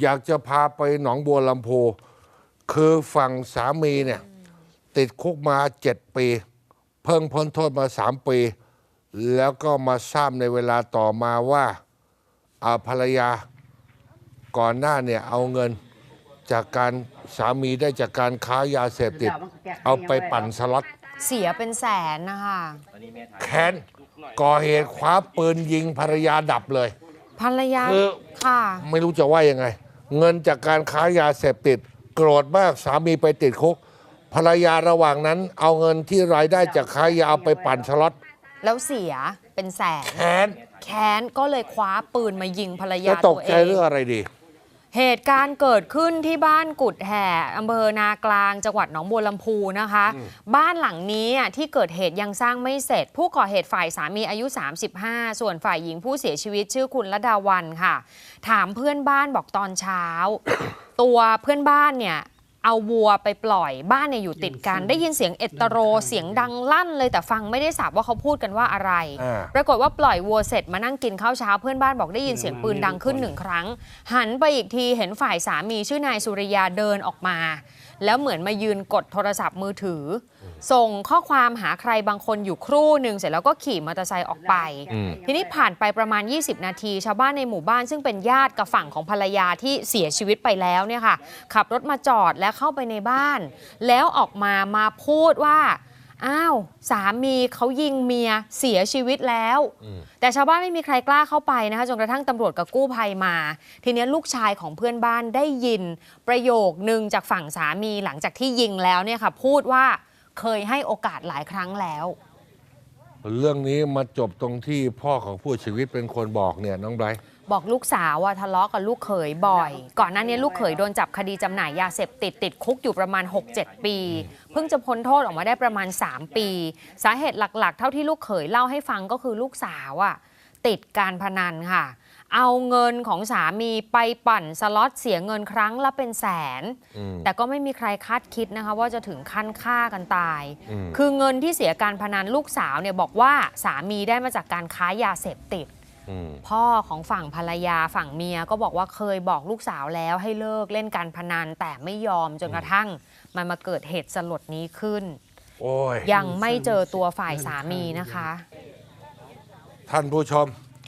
อยากจะพาไปหนองบัวลำพูคือฝั่งสามีเนี่ย ติดคุกมาเจ็ดปี เพิ่งพ้นโทษมาสามปี แล้วก็มาทราบในเวลาต่อมาว่าอาภรรยาก่อนหน้าเนี่ยเอาเงินจากการสามีได้จากการค้ายาเสพติด เอาไปปั่นสล็อตเสียเป็นแสนนะคะแค้นก่อเหตุคว้าปืนยิงภรรยาดับเลย ภรรยาคือค่ะ ไม่รู้จะว่ายังไง เงินจากการค้ายาเสพติด โกรธมากสามีไปติดคุกภรรยาระหว่างนั้น เอาเงินที่รายได้จากค้ายาเอาไปปั่นสล็อตแล้วเสียเป็นแสนแค้นแค้นก็เลยคว้าปืนมายิงภรรยาแล้วตกตัวใจเองเรื่องอะไรดี เหตุการณ์เกิดขึ้นที่บ้านกุดแห่อำเภอนากลางจังหวัดหนองบัวลำพูนะคะ บ้านหลังนี้อะที่เกิดเหตุยังสร้างไม่เสร็จ ผู้ก่อเหตุฝ่ายสามีอายุ 35 ส่วนฝ่ายหญิงผู้เสียชีวิตชื่อคุณระดาวันค่ะ ถามเพื่อนบ้านบอกตอนเช้า ตัวเพื่อนบ้านเนี่ย เอาวัวไปปล่อยบ้านเนี่ยอยู่ติดกัน ได้ยินเสียงเอตโรเสียงดังลั่นเลยแต่ฟังไม่ได้สับว่าเขาพูดกันว่าอะไรอ่าปรากฏว่าปล่อยวัวเสร็จมานั่งกินข้าวเช้าเพื่อนบ้านบอกได้ยินเสียงปืนดังขึ้นหนึ่งครั้ง หันไปอีกทีเห็นฝ่ายสามีชื่อนายสุริยาเดินออกมา แล้วเหมือนมายืนกดโทรศัพท์มือถือ ส่งข้อความหาใครบางคนอยู่ครู่หนึ่งเสร็จแล้วก็ขี่มอเตอร์ไซค์ออกไปอืมทีนี้ผ่านไปประมาณ 20 นาที ชาวบ้านในหมู่บ้านซึ่งเป็นญาติกับฝั่งของภรรยาที่เสียชีวิตไปแล้วเนี่ยค่ะขับรถมาจอดและเข้าไปในบ้าน แล้วออกมามาพูดว่า อ้าว สามีเขายิงเมียเสียชีวิตแล้ว แต่ชาวบ้านไม่มีใครกล้าเข้าไปนะคะจนกระทั่งตำรวจกับกู้ภัยมา ทีนี้ลูกชายของเพื่อนบ้านได้ยิน ประโยคนึงจากฝั่งสามีหลังจากที่ยิงแล้วเนี่ยค่ะพูดว่าเคยให้โอกาสหลายครั้งแล้วเรื่องนี้มาจบตรงที่พ่อของผู้ชีวิตเป็นคนบอกเนี่ยน้องไบรท์ บอกลูกสาวว่าทะเลาะกับลูกเขยบ่อย ก่อนหน้านี้ลูกเขยโดนจับคดีจำหน่ายยาเสพติดติดคุกอยู่ประมาณ 6-7 ปี เพิ่งจะพ้นโทษออกมาได้ประมาณ 3 ปี สาเหตุหลักๆ เท่าที่ลูกเขยเล่าให้ฟังก็คือลูกสาวอะติดการพนันค่ะ เอาเงินของสามีไปปั่นสล็อตเสียเงินครั้งละเป็นแสนอืมแต่ก็ไม่มีใครคาดคิดนะคะ ว่าจะถึงขั้นฆ่ากันตายอืมคือเงินที่เสียการพนันลูกสาวเนี่ยบอกว่าสามีได้มาจากการค้ายาเสพติดอืม พ่อของฝั่งภรรยาฝั่งเมียก็บอกว่าเคยบอกลูกสาวแล้วให้เลิกเล่นการพนันแต่ไม่ยอมจนกระทั่ง มันมาเกิดเหตุสลดนี้ขึ้นโอ้ยยังไม่เจอตัวฝ่ายสามีนะคะ ท่านผู้ชม